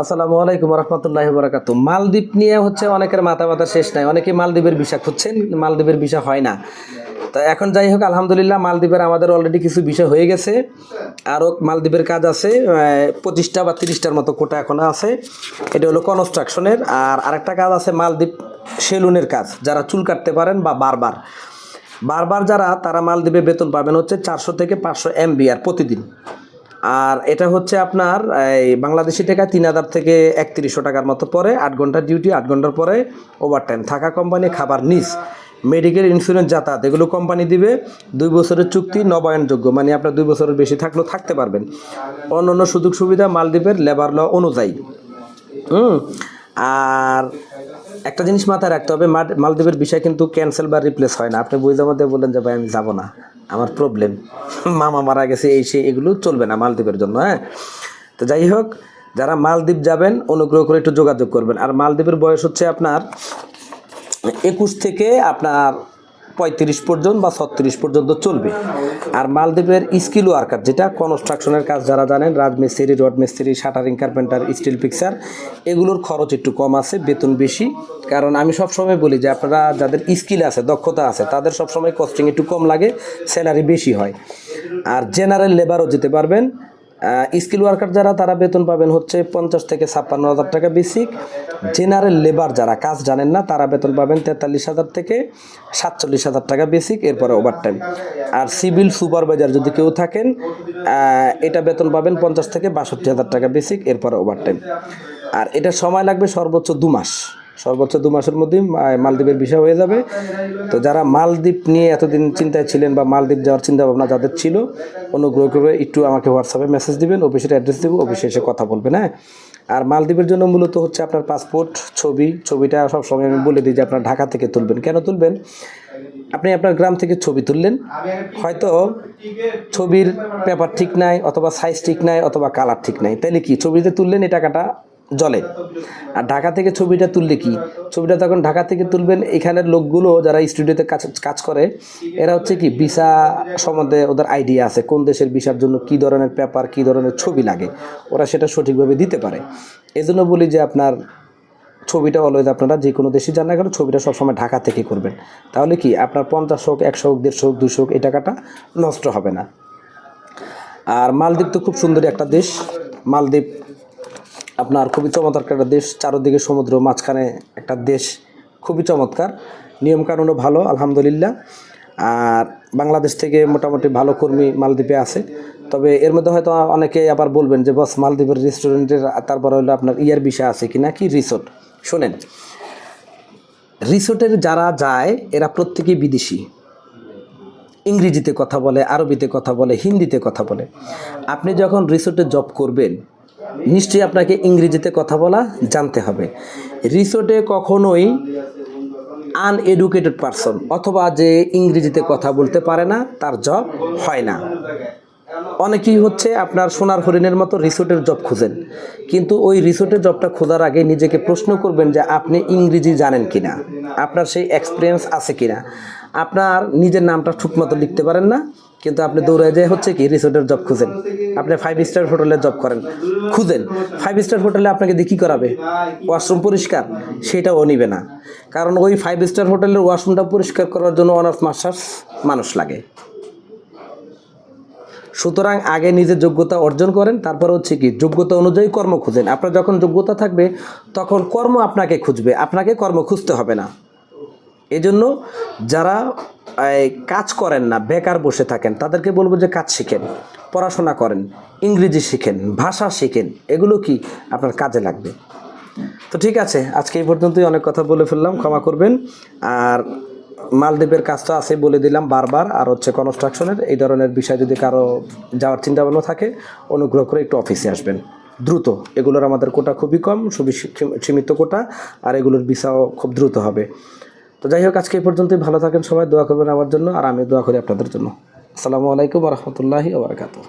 আসসালামু আলাইকুম রহমতুল্লাহ বরাকাতু মালদ্বীপ নিয়ে হচ্ছে অনেকের মাথা ব্যথা শেষ নাই। অনেকে মালদ্বীপের বিষা খুঁজছেন, মালদ্বীপের বিষা হয় না। তো এখন যাই হোক, আলহামদুলিল্লাহ মালদ্বীপের আমাদের অলরেডি কিছু বিষয় হয়ে গেছে। আরও মালদ্বীপের কাজ আছে পঁচিশটা বা তিরিশটার মতো কোটা এখনও আছে। এটা হলো কনস্ট্রাকশনের আর আরেকটা কাজ আছে মালদ্বীপ সেলুনের কাজ, যারা চুল কাটতে পারেন বা বারবার। বারবার যারা, তারা মালদ্বীপে বেতন পাবেন হচ্ছে চারশো থেকে পাঁচশো এম এমবিআর প্রতিদিন। আর এটা হচ্ছে আপনার, এই বাংলাদেশি টাকা তিন হাজার থেকে একত্রিশশো টাকার মতো পরে, আট ঘণ্টার ডিউটি আট ঘণ্টার পরে ওভার টাইম থাকা কোম্পানি খাবার নিস। মেডিকেল ইন্স্যুরেন্স যাতায়াত, এগুলো কোম্পানি দিবে। দুই বছরের চুক্তি নবায়নযোগ্য মানে আপনার দুই বছরের বেশি থাকলেও থাকতে পারবেন। অন্য অন্য সুযোগ সুবিধা মালদ্বীপের লেবার ল অনুযায়ী। হুম? আর একটা জিনিস মাথায় রাখতে হবে, মাল- মালদ্বীপের বিষয় কিন্তু ক্যান্সেল বা রিপ্লেস হয় না। আপনি বুঝার মধ্যে বললেন যে, ভাই, আমি যাব না। আমার প্রবলেম মামা মারা গেছে, এই সে এগুলো চলবে না মালদ্বীপের জন্য হ্যাঁ? তো যাই হোক, যারা মালদ্বীপ যাবেন, অনুগ্রহ করে একটু যোগাযোগ করবেন। আর মালদ্বীপের বয়স হচ্ছে আপনার একুশ থেকে আপনার পঁয়ত্রিশ পর্যন্ত বা ছত্রিশ পর্যন্ত চলবে। আর মালদ্বীপের স্কিল ওয়ার্কার যেটা, কনস্ট্রাকশনের কাজ যারা জানেন, রাজমিস্ত্রি রড মিস্ত্রি শাটারিং কার্পেন্টার, স্টিল পিকচার এগুলোর খরচ একটু কম আছে, বেতন বেশি। কারণ আমি সবসময় বলি যে, আপনারা যাদের স্কিল আছে, দক্ষতা আছে, তাদের সবসময় কস্টিং একটু কম লাগে, স্যালারি বেশি হয়। আর জেনারেল লেবারও যেতে পারবেন স্কিল ওয়ার্কার যারা, তারা বেতন পাবেন হচ্ছে পঞ্চাশ থেকে ছাপ্পান্ন হাজার টাকা বেসিক জেনারেল লেবার যারা, কাজ জানেন না, তারা বেতন পাবেন তেতাল্লিশ হাজার থেকে সাতচল্লিশ হাজার টাকা বেসিক এরপরে ওভার টাইম আর সিভিল সুপারভাইজার যদি কেউ থাকেন এটা বেতন পাবেন পঞ্চাশ থেকে বাষট্টি হাজার টাকা বেসিক এরপরে ওভার টাইম আর এটা সময় লাগবে সর্বোচ্চ দু মাস। সর্বোচ্চ দু মাসের মধ্যেই মালদ্বীপের বিষয় হয়ে যাবে। তো যারা মালদ্বীপ নিয়ে এতদিন চিন্তায় ছিলেন বা মালদ্বীপ যাওয়ার চিন্তা ভাবনা যাদের ছিল, অনুগ্রহ করে একটু আমাকে হোয়াটসঅ্যাপে মেসেজ দিবেন অফিসের অ্যাড্রেস দেবো অফিসে এসে কথা বলবেন হ্যাঁ? আর মালদ্বীপের জন্য মূলত হচ্ছে আপনার পাসপোর্ট ছবি, ছবিটা সবসময় আমি বলে দিই যে আপনার ঢাকা থেকে তুলবেন। কেন তুলবেন? আপনি আপনার গ্রাম থেকে ছবি তুললেন, হয়তো ছবির পেপার ঠিক নাই, অথবা সাইজ ঠিক নাই, অথবা কালার ঠিক নাই। তাইলে কি? ছবিতে তুললেন এই টাকাটা? জলে। আর ঢাকা থেকে ছবিটা তুললে কি? ছবিটা তখন ঢাকা থেকে তুলবেন এখানের লোকগুলো যারা স্টুডিওতে কাজ কাজ করে, এরা হচ্ছে কি ভিসা সম্বন্ধে ওদের আইডিয়া আছে, কোন দেশের ভিসার জন্য কি ধরনের পেপার কি ধরনের ছবি লাগে। ওরা সেটা সঠিকভাবে দিতে পারে। এজন্য বলি যে আপনার ছবিটা অলওয়েজ আপনারা যে কোনো দেশে যান না কেন, ছবিটা সবসময় ঢাকা থেকে করবেন। তাহলে কি আপনার পঞ্চাশ হোক, একশো হোক, দেড়শো হোক দুশো হোক, এই টাকাটা নষ্ট হবে না। আর মালদ্বীপ তো খুব সুন্দর একটা দেশ। মালদ্বীপ আপনার খুবই চমৎকার একটা দেশ, চারদিকে সমুদ্র, মাঝখানে একটা দেশ। খুবই চমৎকার। নিয়মকানুনও ভালো, আলহামদুলিল্লাহ। আর বাংলাদেশ থেকে মোটামুটি ভালো কর্মী মালদ্বীপে আছে। তবে এর মধ্যে হয়তো অনেকে আবার বলবেন যে, বস, মালদ্বীপের রেস্টুরেন্টের তারপর হলো আপনার ইয়ার বিষয় আছে কি না কি রিসোর্ট শোনেন রিসোর্টের যারা যায়, এরা প্রত্যেকেই বিদেশি। ইংরেজিতে কথা বলে, আরবিতে কথা বলে, হিন্দিতে কথা বলে। আপনি যখন রিসোর্টে জব করবেন নিশ্চয়ই আপনাকে ইংরেজিতে কথা বলা জানতে হবে। রিসোর্টে কখনোই আনএডুকেটেড পারসন অথবা যে ইংরেজিতে কথা বলতে পারে না, তার জব হয় না। অনেকেই হচ্ছে আপনার সোনার হরিণের মতো রিসোর্টের জব খুঁজেন, কিন্তু ওই রিসোর্টের জবটা খোঁজার আগে নিজেকে প্রশ্ন করবেন যে আপনি ইংরেজি জানেন কিনা, আপনার সেই এক্সপিরিয়েন্স আছে কিনা। আপনার নিজের নামটা ঠিকমতো লিখতে পারেন না কিন্তু আপনি দৌড়ে যেয়ে হচ্ছে কি রিসোর্টের জব খুঁজেন। আপনি ফাইভ স্টার হোটেলে জব করেন। খুঁজেন। ফাইভ স্টার হোটেলে আপনাকে দিয়ে কী করাবে? ওয়াশরুম পরিষ্কার, সেটাও নিবে না। কারণ ওই ফাইভ স্টার হোটেলের ওয়াশরুমটা পরিষ্কার করার জন্য অনার্স মাস্টার্স মানুষ লাগে। সুতরাং আগে নিজের যোগ্যতা অর্জন করেন, তারপর হচ্ছে কি যোগ্যতা অনুযায়ী কর্ম খুঁজেন। আপনার যখন যোগ্যতা থাকবে, তখন কর্ম আপনাকে খুঁজবে। আপনাকে কর্ম খুঁজতে হবে না। এজন্য যারা কাজ করেন না, বেকার বসে থাকেন, তাদেরকে বলব যে কাজ শিখেন, পড়াশোনা করেন, ইংরেজি শিখেন, ভাষা শিখেন, এগুলো কি আপনার কাজে লাগবে? তো ঠিক আছে, আজকে এই পর্যন্তই অনেক কথা বলে ফেললাম, ক্ষমা করবেন। আর মালদ্বীপের কাজটা আছে বলে দিলাম বারবার, আর হচ্ছে কনস্ট্রাকশনের এই ধরনের বিষয় যদি কারও যাওয়ার চিন্তা ভাবনা থাকে, অনুগ্রহ করে একটু অফিসে আসবেন। দ্রুত, এগুলোর আমাদের কোটা খুবই কম খুবই সী- সীমিত কোটা, আর এগুলোর ভিসাও খুব দ্রুত হবে। তো যাই হোক, আজকে এই পর্যন্তই। ভালো থাকেন সবাই, দোয়া করবেন আমার জন্য, আর আমি দোয়া করি আপনাদের জন্য। আসসালামু আলাইকুম রহমতুল্লাহি ওবরাকাতু